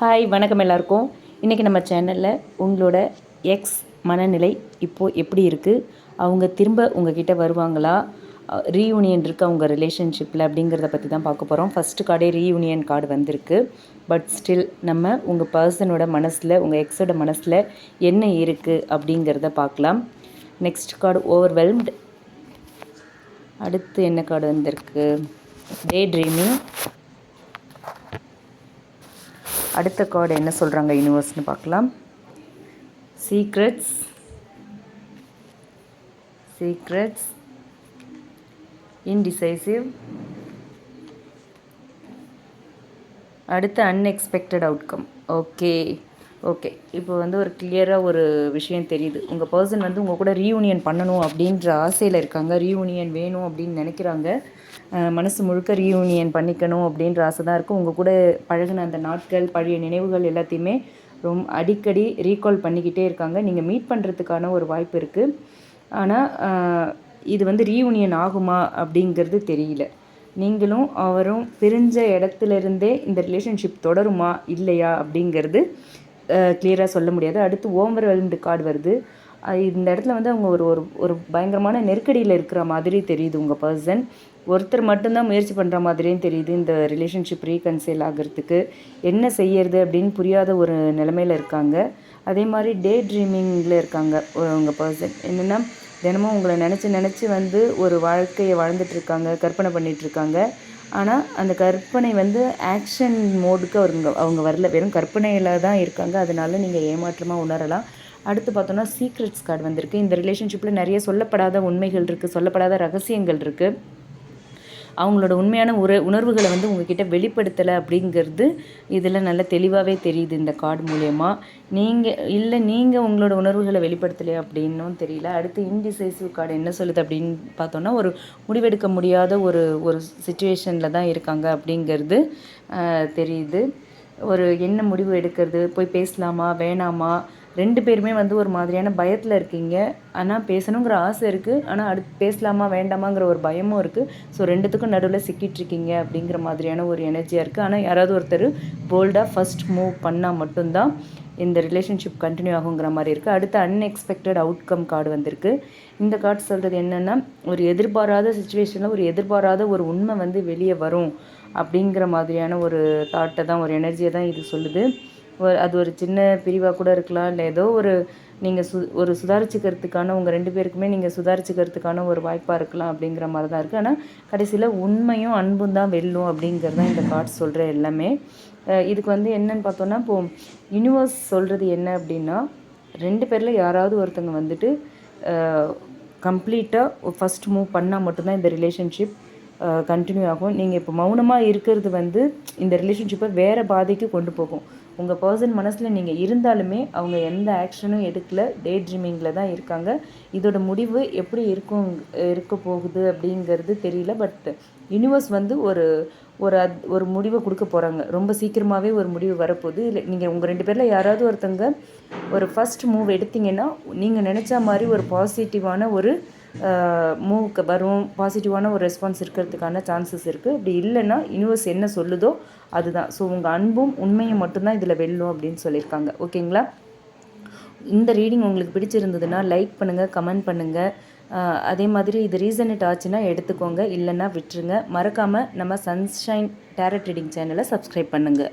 Hi வணக்கம் எல்லாருக்கும். இன்றைக்கி நம்ம சேனலில் உங்களோட எக்ஸ் மனநிலை இப்போது எப்படி இருக்குது அவங்க திரும்ப உங்ககிட்ட வருவாங்களா? ரீயூனியன் இருக்குது அவங்க ரிலேஷன்ஷிப்பில் அப்படிங்கிறத பற்றி தான் பார்க்க போகிறோம் ஃபஸ்ட்டு கார்டே ரீயூனியன் கார்டு வந்திருக்கு. பட் ஸ்டில் நம்ம உங்கள் பர்சனோட மனசில் உங்கள் எக்ஸோட மனசில் என்ன இருக்குது அப்படிங்கிறத பார்க்கலாம். நெக்ஸ்ட் கார்டு ஓவர்வெல்ம்டு அடுத்து என்ன கார்டு வந்திருக்கு? டே ட்ரீமிங் அடுத்த கார்டு என்ன சொல்கிறாங்க யூனிவர்ஸ்னு பார்க்கலாம். சீக்ரெட்ஸ் சீக்ரெட்ஸ் இன்டிசைசிவ் அடுத்து அன்எக்ஸ்பெக்டட் அவுட்கம் ஓகே ஓகே இப்போ வந்து ஒரு கிளியராக ஒரு விஷயம் தெரியுது. உங்கள் பர்சன் வந்து உங்கள் கூட ரீயூனியன் பண்ணணும் அப்படின்ற ஆசையில் இருக்காங்க. ரீயூனியன் வேணும் அப்படின்னு நினைக்கிறாங்க. மனசு முழுக்க ரீயூனியன் பண்ணிக்கணும் அப்படின்ற ஆசை தான் இருக்குது உங்கள் கூட பழகின அந்த நாட்கள் பழைய நினைவுகள் எல்லாத்தையுமே ரொம்ப அடிக்கடி ரீகால் பண்ணிக்கிட்டே இருக்காங்க. நீங்கள் மீட் பண்ணுறதுக்கான ஒரு வாய்ப்பு இருக்குது ஆனால் இது வந்து ரீயூனியன் ஆகுமா அப்படிங்கிறது தெரியல. நீங்களும் அவரும் பிரிஞ்ச இடத்துலேருந்தே இந்த ரிலேஷன்ஷிப் தொடருமா இல்லையா அப்படிங்கிறது கிளியராக சொல்ல முடியாது. அடுத்து ஓவர்வெல்ம்டு கார்டு வருது. இந்த இடத்துல வந்து அவங்க ஒரு ஒரு ஒரு பயங்கரமான நெருக்கடியில் இருக்கிற மாதிரி தெரியுது உங்கள் பர்சன் ஒருத்தர் மட்டும்தான் முயற்சி பண்ணுற மாதிரியும் தெரியுது இந்த ரிலேஷன்ஷிப் ரீகன்சைல் ஆகிறதுக்கு. என்ன செய்யறது அப்படின்னு புரியாத ஒரு நிலமையில் இருக்காங்க. அதே மாதிரி டே ட்ரீமிங்கில் இருக்காங்க உங்கள் பர்சன் என்னென்னா தினமும் உங்களை நினச்சி நினச்சி வந்து ஒரு வாழ்க்கையை வாழ்ந்துட்டுருக்காங்க கற்பனை பண்ணிகிட்ருக்காங்க ஆனால் அந்த கற்பனை வந்து ஆக்ஷன் மோடுக்கு அவங்க அவங்க வரல. வெறும் கற்பனையில் தான் இருக்காங்க. அதனால நீங்கள் ஏமாற்றமாக உணரலாம். அடுத்து பார்த்தோன்னா சீக்ரெட்ஸ் கார்டு வந்திருக்கு. இந்த ரிலேஷன்ஷிப்பில் நிறைய சொல்லப்படாத உண்மைகள் இருக்குது சொல்லப்படாத ரகசியங்கள் இருக்குது அவங்களோட உண்மையான உற உணர்வுகளை வந்து உங்ககிட்ட வெளிப்படுத்தலை அப்படிங்கிறது இதில் நல்ல தெளிவாகவே தெரியுது இந்த கார்டு மூலயமா. நீங்கள் இல்லை நீங்கள் உங்களோட உணர்வுகளை வெளிப்படுத்தலையா அப்படின்னும் தெரியல. அடுத்து இன்டிசைசிவ் கார்டு என்ன சொல்லுது அப்படின்னு பார்த்தோன்னா ஒரு முடிவெடுக்க முடியாத ஒரு ஒரு சுச்சுவேஷனில் தான் இருக்காங்க அப்படிங்கிறது தெரியுது. ஒரு என்ன முடிவு எடுக்கிறது? போய் பேசலாமா? வேணாமா? ரெண்டு பேருமே வந்து ஒரு மாதிரியான பயத்தில் இருக்கீங்க. ஆனால் பேசணுங்கிற ஆசை இருக்குது ஆனால் அடுத்து பேசலாமா வேண்டாமாங்கிற ஒரு பயமும் இருக்குது ஸோ ரெண்டுத்துக்கும் நடுவில் சிக்கிட்டுருக்கீங்க அப்படிங்கிற மாதிரியான ஒரு எனர்ஜியாக இருக்குது ஆனால் யாராவது ஒருத்தர் போல்டாக ஃபஸ்ட் மூவ் பண்ணால் மட்டும்தான் இந்த ரிலேஷன்ஷிப் கண்டினியூ ஆகுங்கிற மாதிரி இருக்குது அடுத்து அன்எக்ஸ்பெக்டட் அவுட்கம் கார்டு வந்திருக்கு. இந்த கார்டு சொல்கிறது என்னென்னா ஒரு எதிர்பாராத சுச்சுவேஷனில் ஒரு எதிர்பாராத ஒரு உண்மை வந்து வெளியே வரும் அப்படிங்கிற மாதிரியான ஒரு தாட்டை தான் ஒரு எனர்ஜியை தான் இது சொல்லுது. அது ஒரு சின்ன பிரிவாக கூட இருக்கலாம். இல்லை ஏதோ ஒரு நீங்கள் சு ஒரு சுதாரிச்சுக்கிறதுக்கான உங்கள் ரெண்டு பேருக்குமே நீங்கள் சுதாரிச்சுக்கிறதுக்கான ஒரு வாய்ப்பாக இருக்கலாம் அப்படிங்கிற மாதிரி தான் இருக்குது ஆனால் கடைசியில் உண்மையும் அன்பும் தான் வெல்லும் அப்படிங்கிறது தான் இந்த கார்ட்ஸ் சொல்கிற எல்லாமே. இதுக்கு வந்து என்னன்னு பார்த்தோன்னா இப்போது யூனிவர்ஸ் சொல்கிறது என்ன அப்படின்னா ரெண்டு பேரில் யாராவது ஒருத்தங்க வந்துட்டு கம்ப்ளீட்டாக ஃபஸ்ட் மூவ் பண்ணால் மட்டும்தான் இந்த ரிலேஷன்ஷிப் கண்டினியூ ஆகும். நீங்கள் இப்போ மௌனமாக இருக்கிறது வந்து இந்த ரிலேஷன்ஷிப்பை வேறு பாதைக்கு கொண்டு போகும். உங்கள் பர்சன் மனசில் நீங்கள் இருந்தாலுமே அவங்க எந்த ஆக்ஷனும் எடுக்கல டே ட்ரீமிங்கில் தான் இருக்காங்க. இதோட முடிவு எப்படி இருக்கும் இருக்க போகுது அப்படிங்கிறது தெரியல. பட் யூனிவர்ஸ் வந்து ஒரு ஒரு அத் ஒரு முடிவை கொடுக்க போகிறாங்க ரொம்ப சீக்கிரமாகவே ஒரு முடிவு வரப்போகுது. இல்லை நீங்கள் உங்கள் ரெண்டு பேரில் யாராவது ஒருத்தங்க ஒரு ஃபஸ்ட் மூவ் எடுத்திங்கன்னா நீங்கள் நினச்ச மாதிரி ஒரு பாசிட்டிவான ஒரு மூவுக்கு வரும் பாசிட்டிவான ஒரு ரெஸ்பான்ஸ் இருக்கிறதுக்கான சான்சஸ் இருக்குது இப்படி இல்லைன்னா யூனிவர்ஸ் என்ன சொல்லுதோ அதுதான். ஸோ உங்கள் அன்பும் உண்மையும் மட்டும்தான் இதில் வெல்லும் அப்படின்னு சொல்லியிருக்காங்க. ஓகேங்களா? இந்த ரீடிங் உங்களுக்கு பிடிச்சிருந்ததுன்னா லைக் பண்ணுங்கள் கமெண்ட் பண்ணுங்கள் அதே மாதிரி இது ரீசனேட் ஆச்சுன்னா எடுத்துக்கோங்க. இல்லைன்னா விட்டுருங்க. மறக்காமல் நம்ம சன்ஷைன் டேரட் ரீடிங் சேனலை சப்ஸ்கிரைப் பண்ணுங்கள்